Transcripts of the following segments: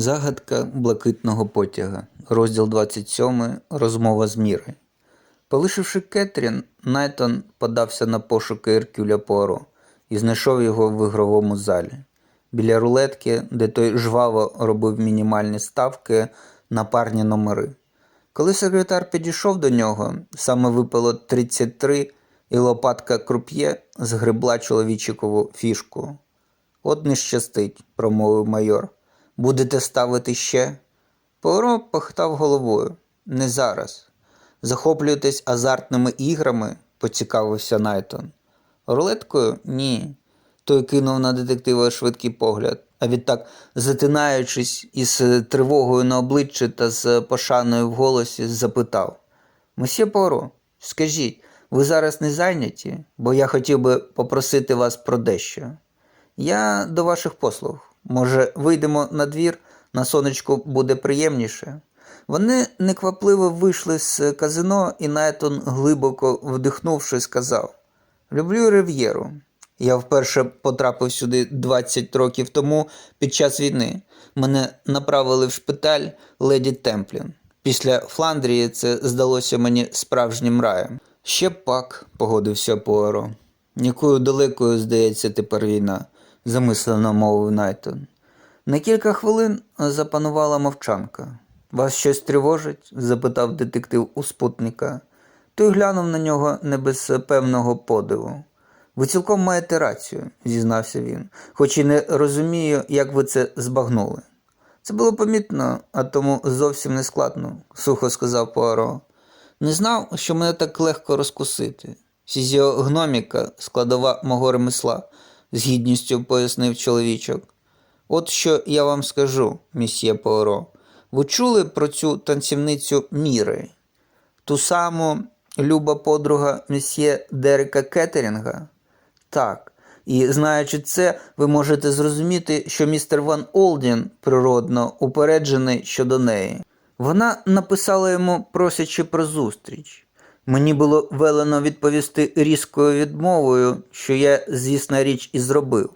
Загадка блакитного потяга. Розділ 27. Розмова з Міри. Полишивши Кетрін, Найтон подався на пошуки Еркюля Пуаро і знайшов його в ігровому залі. Біля рулетки, де той жваво робив мінімальні ставки на парні номери. Коли секретар підійшов до нього, саме випало 33, і лопатка круп'є згребла чоловічикову фішку. От не щастить, промовив майор. Будете ставити ще? Пуаро похитав головою. Не зараз. Захоплюєтесь азартними іграми? поцікавився Найтон. Рулеткою? Ні. Той кинув на детектива швидкий погляд, а відтак, затинаючись із тривогою на обличчі та з пошаною в голосі, запитав: Месьє Поро, скажіть, ви зараз не зайняті, бо я хотів би попросити вас про дещо. Я до ваших послуг. Може, вийдемо на двір, на сонечку буде приємніше. Вони неквапливо вийшли з казино, і Найтон, глибоко вдихнувши, сказав: Люблю Рив'єру. Я вперше потрапив сюди 20 років тому під час війни. Мене направили в шпиталь леді Темплін. Після Фландрії це здалося мені справжнім раєм. Ще пак, погодився Пуаро. Якою далекою, здається, тепер війна, замислено мовив Найтон. На кілька хвилин запанувала мовчанка. Вас щось тривожить? запитав детектив у спутника. Той глянув на нього не без певного подиву. Ви цілком маєте рацію, зізнався він, хоч і не розумію, як ви це збагнули. Це було помітно, а тому зовсім не складно, сухо сказав Пуаро. Не знав, що мене так легко розкусити. Фізіогноміка, складова мого ремесла, з гідністю пояснив чоловічок. От що я вам скажу, місьє Пуаро. Ви чули про цю танцівницю Міри? Ту саму люба подруга месьє Дерека Кеттерінга? Так. І знаючи це, ви можете зрозуміти, що містер Ван Олдін природно упереджений щодо неї. Вона написала йому, просячи про зустріч. Мені було велено відповісти різкою відмовою, що я, звісна річ, і зробив.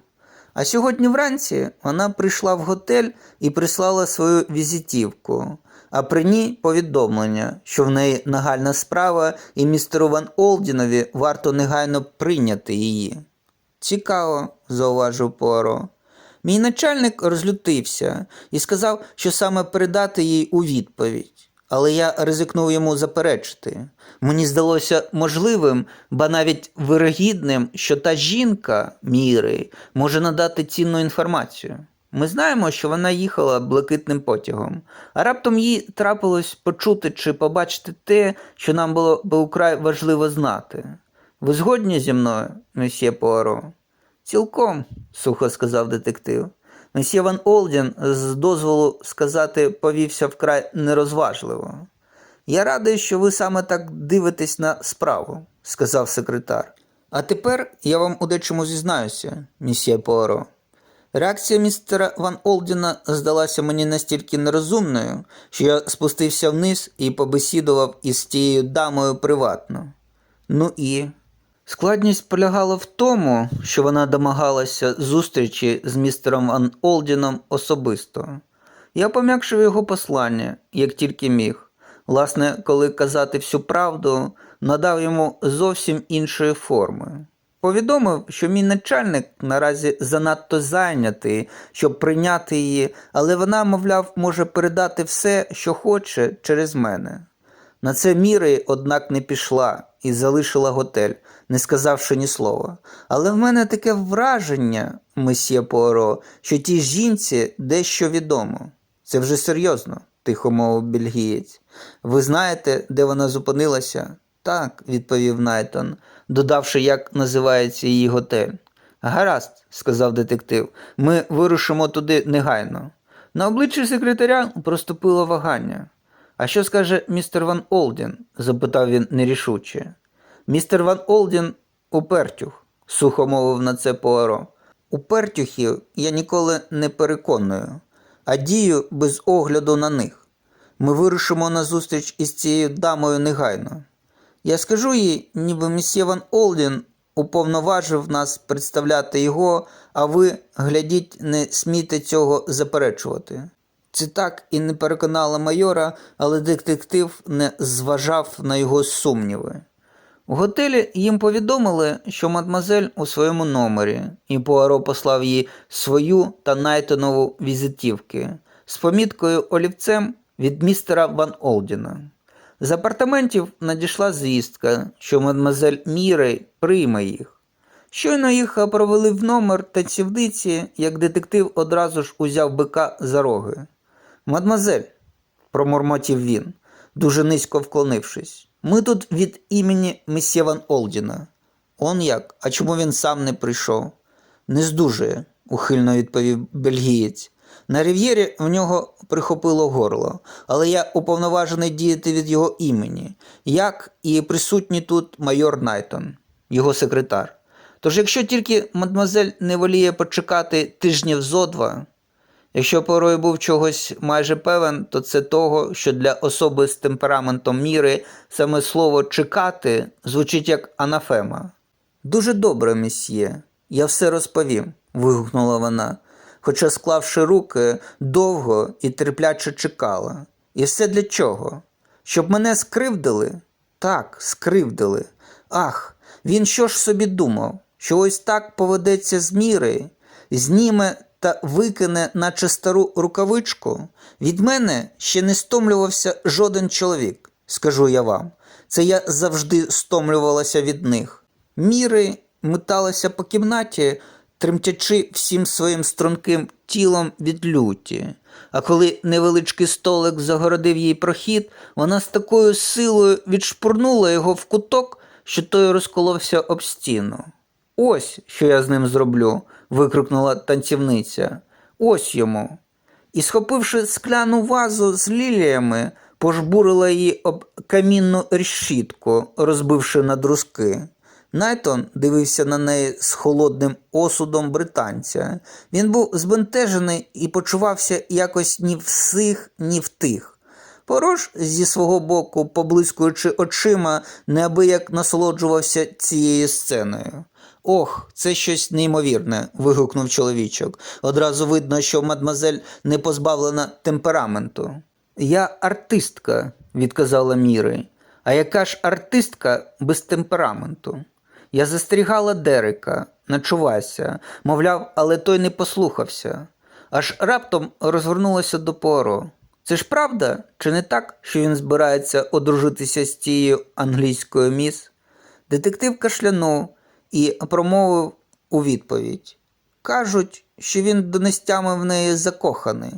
А сьогодні вранці вона прийшла в готель і прислала свою візитівку, а при ній повідомлення, що в неї нагальна справа, і містеру Ван Олдінові варто негайно прийняти її. Цікаво, зауважив Пуаро. Мій начальник розлютився і сказав, що саме передати їй у відповідь. Але я ризикнув йому заперечити. Мені здалося можливим, ба навіть вирогідним, що та жінка міри може надати цінну інформацію. Ми знаємо, що вона їхала блакитним потягом, а раптом їй трапилось почути чи побачити те, що нам було би украй важливо знати. Ви згодні зі мною, месьє Пуаро? Цілком, сухо сказав детектив. Месьє Ван Олдін, з дозволу сказати, повівся вкрай нерозважливо. Я радий, що ви саме так дивитесь на справу, сказав секретар. А тепер я вам у дечому зізнаюся, місьє Пуаро. Реакція містера Ван Олдіна здалася мені настільки нерозумною, що я спустився вниз і побесідував із тією дамою приватно. Ну і Складність полягала в тому, що вона домагалася зустрічі з містером Ван Олдіном особисто. Я пом'якшив його послання, як тільки міг. Власне, коли казати всю правду, надав йому зовсім іншої форми. Повідомив, що мій начальник наразі занадто зайнятий, щоб прийняти її, але вона, мовляв, може передати все, що хоче, через мене. На це міри, однак, не пішла і залишила готель, не сказавши ні слова. Але в мене таке враження, месьє Пуаро, що тій жінці дещо відомо. Це вже серйозно, тихо мовив бельгієць. Ви знаєте, де вона зупинилася? Так, відповів Найтон, додавши, як називається її готель. Гаразд, сказав детектив, ми вирушимо туди негайно. На обличчі секретаря проступило вагання. А що скаже містер Ван Олдін? запитав він нерішуче. Містер Ван Олдін упертюх, сухо мовив на це Пуаро. Упертюхів я ніколи не переконую, а дію без огляду на них. Ми вирушимо на зустріч із цією дамою негайно. Я скажу їй, ніби місьє Ван Олдін уповноважив нас представляти його, а ви, глядіть, не смійте цього заперечувати. Це так і не переконало майора, але детектив не зважав на його сумніви. У готелі їм повідомили, що мадмазель у своєму номері, і Пуаро послав їй свою та Найтонову візитівки з поміткою олівцем від містера Ван Олдіна. З апартаментів надійшла звістка, що мадмазель Мірей прийме їх. Щойно їх провели в номер танцівниці, як детектив одразу ж узяв бика за роги. Мадмазель, промурмотів він, дуже низько вклонившись. Ми тут від імені месьє Ван Олдіна. Он як? А чому він сам не прийшов? Не здужує, ухильно відповів бельгієць. На рів'єрі в нього прихопило горло, але я уповноважений діяти від його імені, як і присутній тут майор Найтон, його секретар. Тож, якщо тільки мадмазель не воліє почекати тижнів зо два, Якщо порою був чогось майже певен, то це того, що для особи з темпераментом міри саме слово чекати звучить як анафема. Дуже добре, месьє, я все розповім, вигукнула вона, хоча, склавши руки, довго і терпляче чекала. І все для чого? Щоб мене скривдили? Так, скривдили. Ах, він що ж собі думав, що ось так поведеться з міри, зніме та викине, наче стару рукавичку, від мене ще не стомлювався жоден чоловік, скажу я вам. Це я завжди стомлювалася від них. Міри металася по кімнаті, тремтячи всім своїм струнким тілом від люті. А коли невеличкий столик загородив їй прохід, вона з такою силою відшпурнула його в куток, що той розколовся об стіну. Ось що я з ним зроблю, викрикнула танцівниця. Ось йому. І, схопивши скляну вазу з ліліями, пожбурила її об камінну решітку, розбивши на друзки. Найтон дивився на неї з холодним осудом британця. Він був збентежений і почувався якось ні в сих, ні в тих. Порош зі свого боку, поблискуючи очима, неабияк насолоджувався цією сценою. Ох, це щось неймовірне. вигукнув чоловічок. Одразу видно, що мадмазель не позбавлена темпераменту. Я артистка, відказала Міри. А яка ж артистка без темпераменту? Я застерігала Дерека, начувайся, мовляв, але той не послухався. Аж раптом розвернулася до Пуаро. Це ж правда, чи не так, що він збирається одружитися з тією англійською міс? Детектив кашлянув і промовив у відповідь. Кажуть, що він донестями в неї закоханий.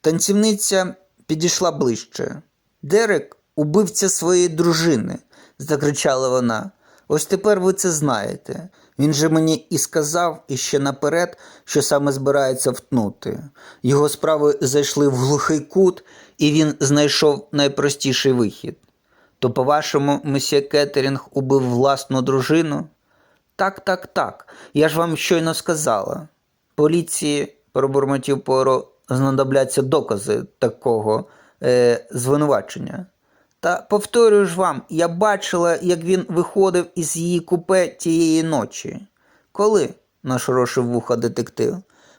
Танцівниця підійшла ближче. Дерек убивця своєї дружини, закричала вона. Ось тепер ви це знаєте. Він же мені і сказав іще наперед, що саме збирається втнути. Його справи зайшли в глухий кут, і він знайшов найпростіший вихід. То, по-вашому, месьє Кеттерінг убив власну дружину? Так, так, так. Я ж вам щойно сказала. Поліції, пробурмотів Поро, знадобляться докази такого е, звинувачення. Та повторюю ж вам, я бачила, як він виходив із її купе тієї ночі. Коли? нашорошив вуха детектив.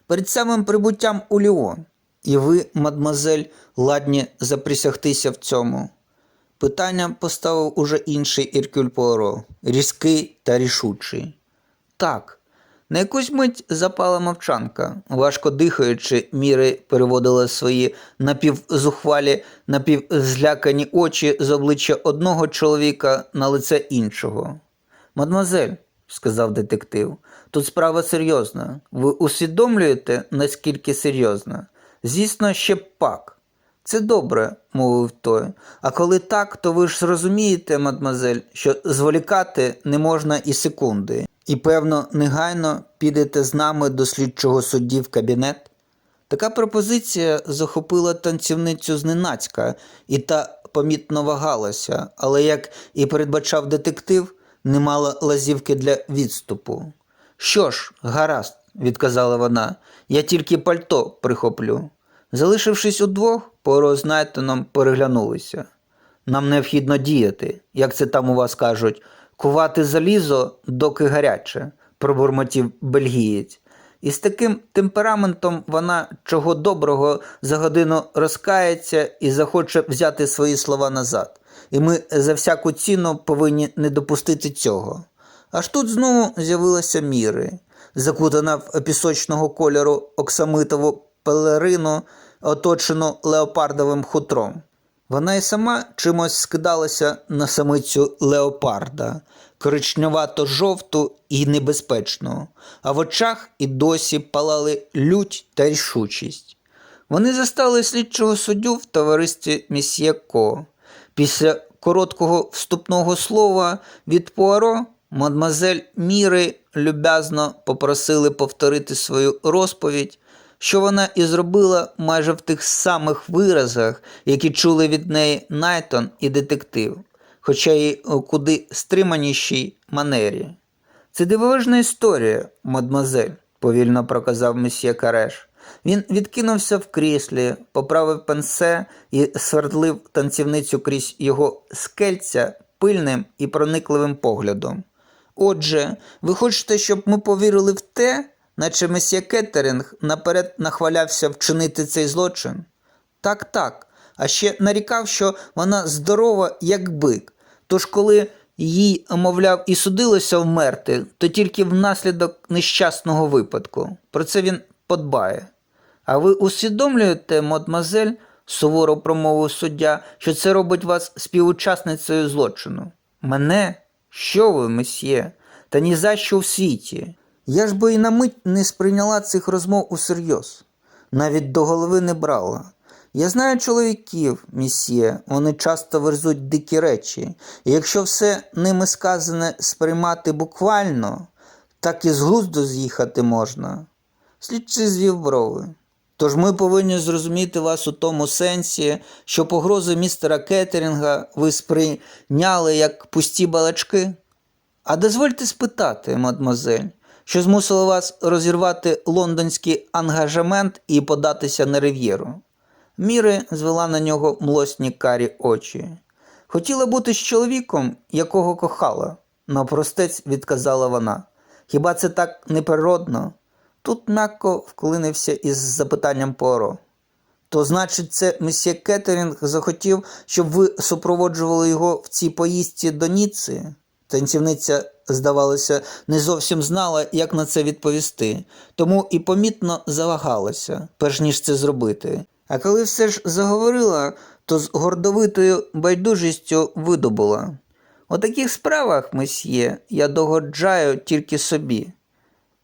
Перед самим прибуттям у Ліон. І ви, мадмазель, ладні заприсягтися в цьому. Питання поставив уже інший Іркюль Пуаро, різкий та рішучий. Так, на якусь мить запала мовчанка. Важко дихаючи, міри переводила свої напівзухвалі, напівзлякані очі з обличчя одного чоловіка на лице іншого. Мадмазель, сказав детектив, тут справа серйозна. Ви усвідомлюєте, наскільки серйозна? Звісно, ще пак. Це добре, мовив той. А коли так, то ви ж зрозумієте, мадмазель, що зволікати не можна і секунди. І, певно, негайно підете з нами до слідчого судді в кабінет. Така пропозиція захопила танцівницю зненацька, і та помітно вагалася, але, як і передбачав детектив, не мала лазівки для відступу. Що ж, гаразд, відказала вона, я тільки пальто прихоплю. Залишившись удвох, Поро з переглянулися. Нам необхідно діяти, як це там у вас кажуть, кувати залізо, доки гаряче, пробурмотів бельгієць. І з таким темпераментом вона чого доброго за годину розкається і захоче взяти свої слова назад. І ми за всяку ціну повинні не допустити цього. Аж тут знову з'явилася Міри, закутана в пісочного кольору оксамитову пелерину, оточену леопардовим хутром. Вона й сама чимось скидалася на самицю леопарда, коричневато жовту і небезпечну, а в очах і досі палали лють та рішучість. Вони застали слідчого суддю в товаристві місьє Ко. Після короткого вступного слова від Пуаро мадмазель Міри люб'язно попросили повторити свою розповідь, що вона і зробила майже в тих самих виразах, які чули від неї Найтон і детектив, хоча й у куди стриманішій манері. Це дивовижна історія, мадмазель, повільно проказав месьє Кареш. Він відкинувся в кріслі, поправив пенсе і свердлив танцівницю крізь його скельця пильним і проникливим поглядом. Отже, ви хочете, щоб ми повірили в те, наче месьє Кеттерінг наперед нахвалявся вчинити цей злочин? Так, так. А ще нарікав, що вона здорова, як бик. Тож, коли їй, мовляв, і судилося вмерти, то тільки внаслідок нещасного випадку. Про це він подбає. А ви усвідомлюєте, мадмазель, суворо промовив суддя, що це робить вас співучасницею злочину? Мене? Що ви, месьє? Та ні за що в світі. Я ж би і на мить не сприйняла цих розмов усерйоз. Навіть до голови не брала. Я знаю чоловіків, місьє, вони часто верзуть дикі речі, і якщо все ними сказане сприймати буквально, так і з глузду з'їхати можна. Слідчий звів брови. Тож ми повинні зрозуміти вас у тому сенсі, що погрози містера Кеттерінга ви сприйняли як пусті балачки? А дозвольте спитати, мадмозель, що змусило вас розірвати лондонський ангажемент і податися на рив'єру? Міри звела на нього млосні карі очі. Хотіла бути з чоловіком, якого кохала, навпростець відказала вона. Хіба це так неприродно? Тут м'яко вклинився із запитанням Поро. То значить, це месьє Кеттерінг захотів, щоб ви супроводжували його в цій поїздці до Ніци? Танцівниця, здавалося, не зовсім знала, як на це відповісти, тому і помітно завагалася, перш ніж це зробити. А коли все ж заговорила, то з гордовитою байдужістю видобула. У таких справах, месьє, я догоджаю тільки собі.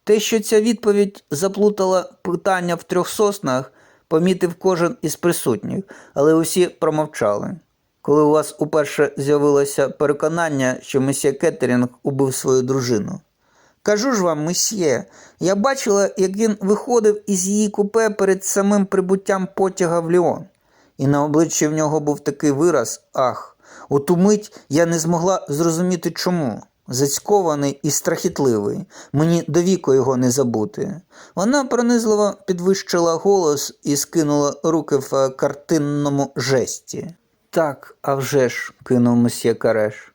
Те, що ця відповідь заплутала питання в трьох соснах, помітив кожен із присутніх, але усі промовчали. Коли у вас уперше з'явилося переконання, що месьє Кеттерінг убив свою дружину. Кажу ж вам, месьє, я бачила, як він виходив із її купе перед самим прибуттям потяга в Ліон, і на обличчі в нього був такий вираз ах. У ту мить я не змогла зрозуміти чому. Зацькований і страхітливий, мені до віку його не забути. Вона пронизливо підвищила голос і скинула руки в картинному жесті. Так, а вже ж, кинув месьє Кареш.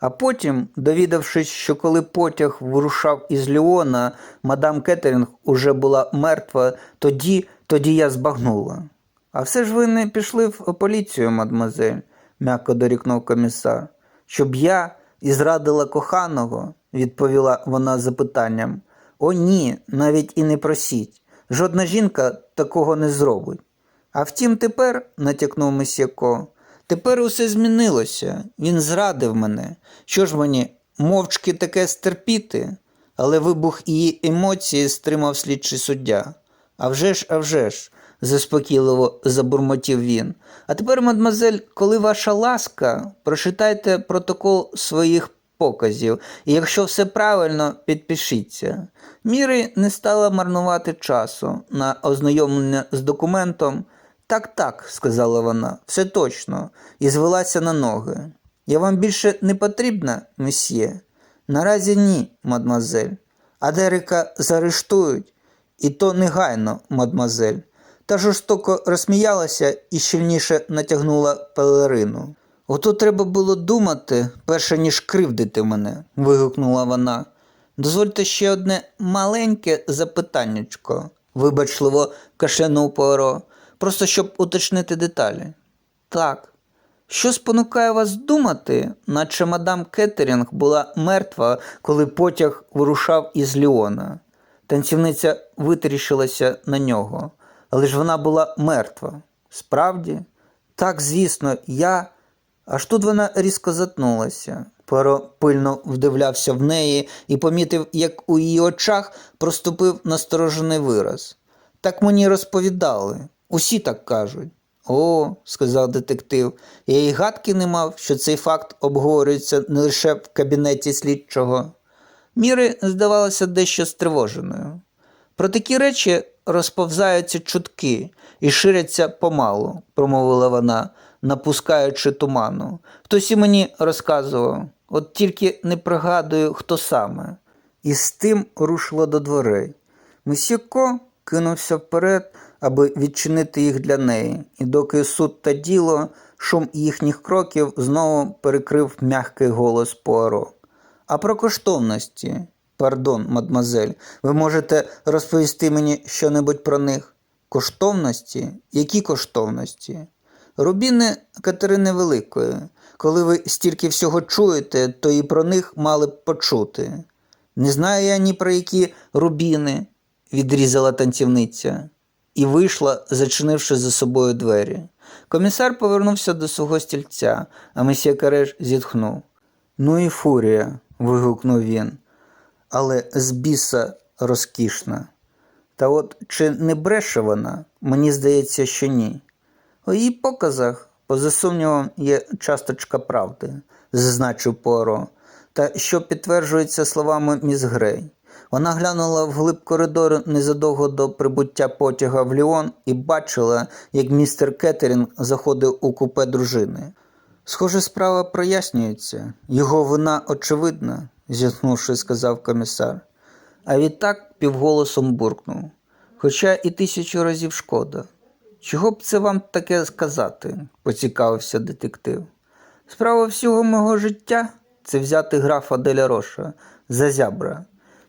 А потім, довідавшись, що коли потяг вирушав із Ліона, мадам Кеттерінг уже була мертва, тоді, тоді я збагнула. А все ж ви не пішли в поліцію, мадмазель, м'яко дорікнув комісар. Щоб я і зрадила коханого, відповіла вона запитанням. О, ні, навіть і не просіть. Жодна жінка такого не зробить. А втім, тепер, натякнув месьєко, тепер усе змінилося. Він зрадив мене. Що ж мені, мовчки таке стерпіти? Але вибух її емоції стримав слідчий суддя. А вже ж, а вже ж, заспокійливо забурмотів він. А тепер, мадмазель, коли ваша ласка, прочитайте протокол своїх показів, і якщо все правильно, підпишіться. Міри не стала марнувати часу на ознайомлення з документом. Так, так, сказала вона, все точно, і звелася на ноги. Я вам більше не потрібна, месьє? Наразі ні, мадмазель. А Дерека заарештують, і то негайно, мадмазель. Та жорстоко розсміялася і щільніше натягнула пелерину. Ото треба було думати, перше ніж кривдити мене, вигукнула вона. Дозвольте ще одне маленьке запитаннячко, вибачливо кашлянув Пуаро, просто щоб уточнити деталі. Так. Що спонукає вас думати, наче мадам Кеттерінг була мертва, коли потяг вирушав із Ліона? Танцівниця витріщилася на нього, але ж вона була мертва. Справді? Так, звісно, я. Аж тут вона різко затнулася. Перо пильно вдивлявся в неї і помітив, як у її очах проступив насторожений вираз. Так мені розповідали. Усі так кажуть. О, сказав детектив, я й гадки не мав, що цей факт обговорюється не лише в кабінеті слідчого. Міри здавалася дещо стривоженою. Про такі речі розповзаються чутки і ширяться помалу, промовила вона, напускаючи туману. Хтось і мені розказував, от тільки не пригадую, хто саме. І з тим рушила до дверей. Мисьяко кинувся вперед, аби відчинити їх для неї, і доки суд та діло, шум їхніх кроків знову перекрив м'який голос Пуаро. А про коштовності, пардон, мадмазель, ви можете розповісти мені щонебудь про них? Коштовності? Які коштовності? Рубіни Катерини Великої. Коли ви стільки всього чуєте, то і про них мали б почути. Не знаю я ні про які рубіни, відрізала танцівниця і вийшла, зачинивши за собою двері. Комісар повернувся до свого стільця, а месьє Кареш зітхнув. Ну і фурія, вигукнув він, але з біса розкішна. Та от чи не бреше вона? Мені здається, що ні. У її показах, поза сумнівом, є часточка правди, зазначив Поро, та що підтверджується словами міс Грей. Вона глянула вглиб коридору незадовго до прибуття потяга в Ліон і бачила, як містер Кеттерінг заходив у купе дружини. Схоже, справа прояснюється. Його вина очевидна, зітхнувши, сказав комісар. А відтак півголосом буркнув. Хоча і тисячу разів шкода. Чого б це вам таке сказати? поцікавився детектив. Справа всього мого життя це взяти графа Деля Роша за зябра.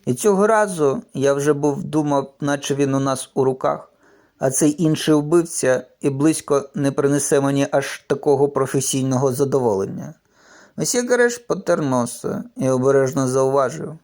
І цього разу я вже був думав, наче він у нас у руках, а цей інший вбивця і близько не принесе мені аж такого професійного задоволення. Месьє Гареш потер носа і обережно зауважив.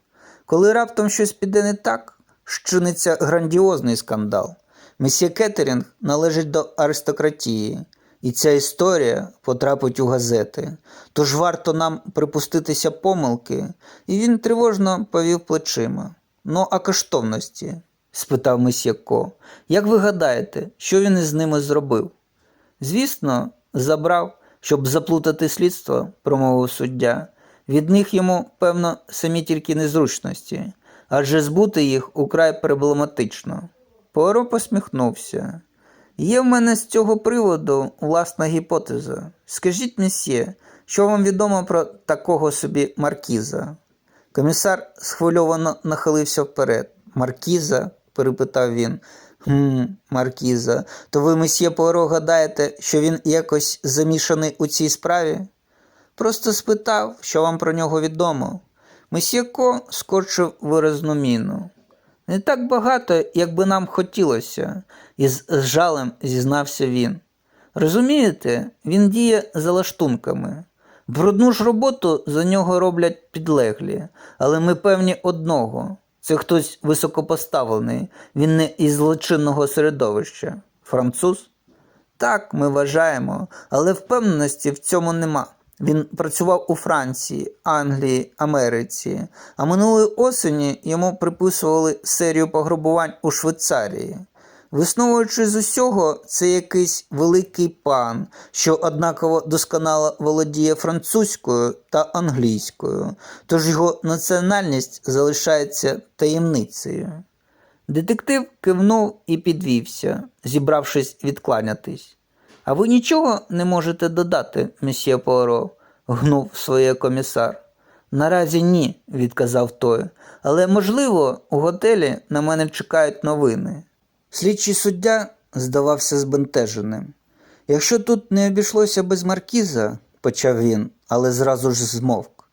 Коли раптом щось піде не так, щиниться грандіозний скандал. Месьє Кеттерінг належить до аристократії, і ця історія потрапить у газети. Тож варто нам припуститися помилки, і він тривожно повів плечима. Ну, а коштовності? спитав месьє Ко. Як ви гадаєте, що він із ними зробив? Звісно, забрав, щоб заплутати слідство, промовив суддя. Від них йому, певно, самі тільки незручності, адже збути їх украй проблематично. Поро посміхнувся. Є в мене з цього приводу власна гіпотеза. Скажіть, месьє, що вам відомо про такого собі маркіза? Комісар схвильовано нахилився вперед. Маркіза? перепитав він. Хм, Маркіза, то ви, месьє Поро, гадаєте, що він якось замішаний у цій справі? Просто спитав, що вам про нього відомо. Месьє Ко скорчив виразну міну. Не так багато, як би нам хотілося, із жалем зізнався він. Розумієте, він діє за лаштунками. Брудну ж роботу за нього роблять підлеглі, але ми певні одного. Це хтось високопоставлений, він не із злочинного середовища. Француз? Так, ми вважаємо, але впевненості в цьому нема. Він працював у Франції, Англії, Америці, а минулої осені йому приписували серію пограбувань у Швейцарії. Висновуючи з усього, це якийсь великий пан, що однаково досконало володіє французькою та англійською, тож його національність залишається таємницею. Детектив кивнув і підвівся, зібравшись відкланятись. А ви нічого не можете додати, месьє Пуаро?» – гнув своє комісар. Наразі ні, відказав той, але можливо, у готелі на мене чекають новини. Слідчий суддя здавався збентеженим. Якщо тут не обійшлося без маркіза, почав він, але зразу ж змовк,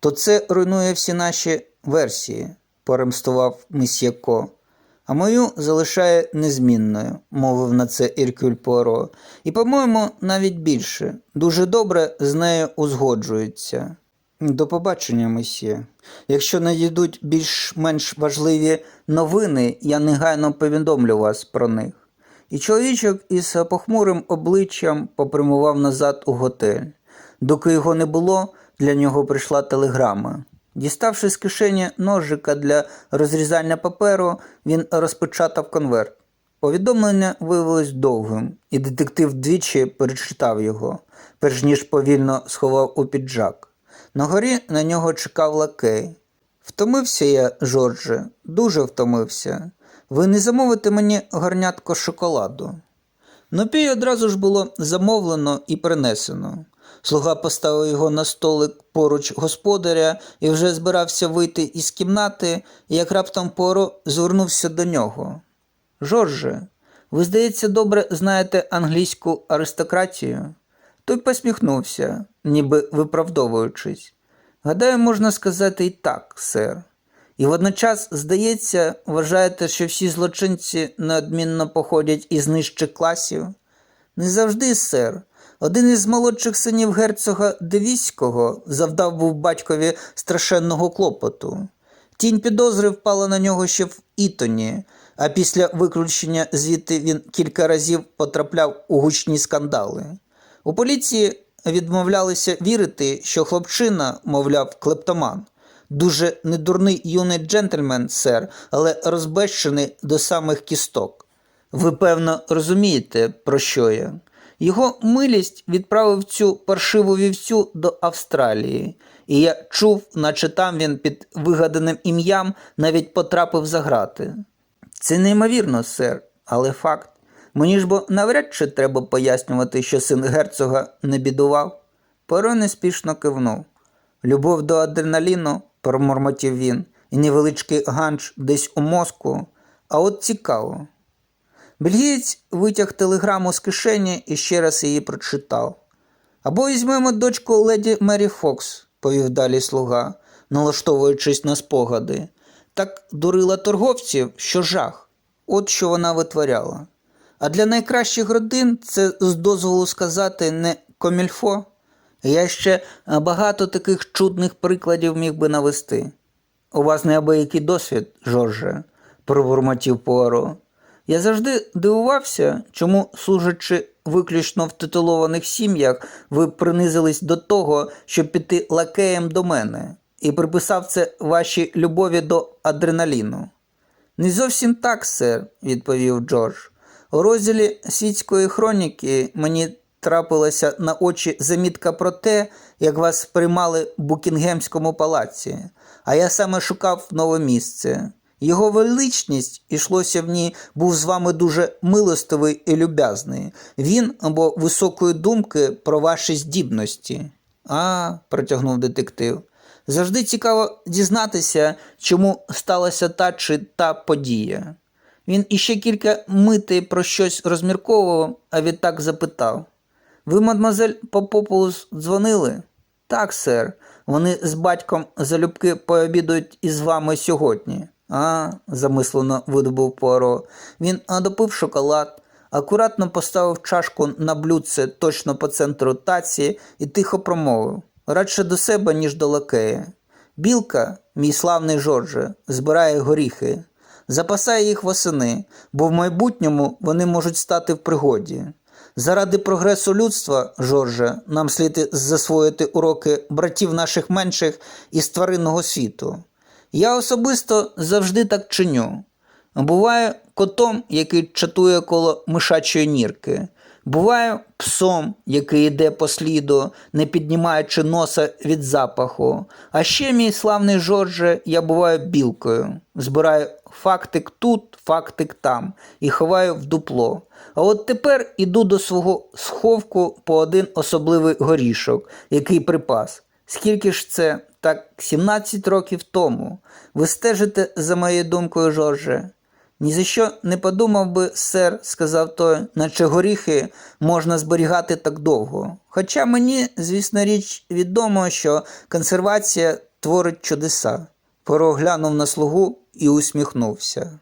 то це руйнує всі наші версії, поремстував месьє Ко. А мою залишає незмінною, мовив на це Іркюль Пуаро. І, по-моєму, навіть більше. Дуже добре з нею узгоджується. До побачення, месьє. Якщо надійдуть більш-менш важливі новини, я негайно повідомлю вас про них. І чоловічок із похмурим обличчям попрямував назад у готель. Доки його не було, для нього прийшла телеграма. Діставши з кишені ножика для розрізання паперу, він розпечатав конверт. Повідомлення виявилось довгим, і детектив двічі перечитав його, перш ніж повільно сховав у піджак. На горі на нього чекав лакей. Втомився я, Жорже, дуже втомився. Ви не замовите мені горнятко шоколаду. Напій одразу ж було замовлено і принесено. Слуга поставив його на столик поруч господаря і вже збирався вийти із кімнати, як раптом Поро звернувся до нього. Жорже, ви, здається, добре знаєте англійську аристократію? Той посміхнувся, ніби виправдовуючись. Гадаю, можна сказати і так, сер. І водночас, здається, вважаєте, що всі злочинці неодмінно походять із нижчих класів? Не завжди, сер. Один із молодших синів герцога Девіського завдав був батькові страшенного клопоту. Тінь підозри впала на нього ще в Ітоні, а після виключення звідти він кілька разів потрапляв у гучні скандали. У поліції відмовлялися вірити, що хлопчина, мовляв, клептоман. Дуже недурний юний джентльмен, сер, але розбещений до самих кісток. Ви, певно, розумієте, про що я. Його милість відправив цю паршиву вівцю до Австралії, і я чув, наче там він під вигаданим ім'ям навіть потрапив за грати. Це неймовірно, сер, але факт. Мені ж бо навряд чи треба пояснювати, що син герцога не бідував. Перо неспішно кивнув. Любов до адреналіну, промормотів він, і невеличкий ганч десь у мозку. А от цікаво. Бельгієць витяг телеграму з кишені і ще раз її прочитав. Або візьмемо дочку леді Мері Фокс, повів далі слуга, налаштовуючись на спогади. Так дурила торговців, що жах. От що вона витворяла. А для найкращих родин це з дозволу сказати не комільфо. Я ще багато таких чудних прикладів міг би навести. У вас неабиякий досвід, Жорже, пробурмотів Пуаро. Я завжди дивувався, чому, служачи виключно в титулованих сім'ях, ви принизились до того, щоб піти лакеєм до мене, і приписав це вашій любові до адреналіну. Не зовсім так, сер, відповів Джордж. У розділі світської хроніки мені трапилася на очі замітка про те, як вас приймали в Букінгемському палаці, а я саме шукав нове місце. Його величність, ішлося в ній, був з вами дуже милостивий і люб'язний. Він або високої думки про ваші здібності. А, протягнув детектив. Завжди цікаво дізнатися, чому сталася та чи та подія. Він іще кілька мити про щось розмірковував, а відтак запитав: Ви, мадмазель Попопулус, дзвонили? Так, сер. Вони з батьком залюбки пообідують із вами сьогодні. А, замислено видобув Пуаро. Він допив шоколад, акуратно поставив чашку на блюдце точно по центру таці і тихо промовив радше до себе, ніж до лакея. Білка, мій славний Жорже, збирає горіхи, запасає їх восени, бо в майбутньому вони можуть стати в пригоді. Заради прогресу людства, Жорже, нам слід засвоїти уроки братів наших менших із тваринного світу. Я особисто завжди так чиню. Буваю котом, який чатує коло мишачої нірки. Буваю псом, який йде по сліду, не піднімаючи носа від запаху. А ще, мій славний Жорже, я буваю білкою. Збираю фактик тут, фактик там і ховаю в дупло. А от тепер іду до свого сховку по один особливий горішок, який припас. Скільки ж це? Так, 17 років тому. Ви стежите за моєю думкою, Жорже? Ні за що не подумав би, сер, сказав той, наче горіхи можна зберігати так довго. Хоча мені, звісно річ, відомо, що консервація творить чудеса. Поро глянув на слугу і усміхнувся.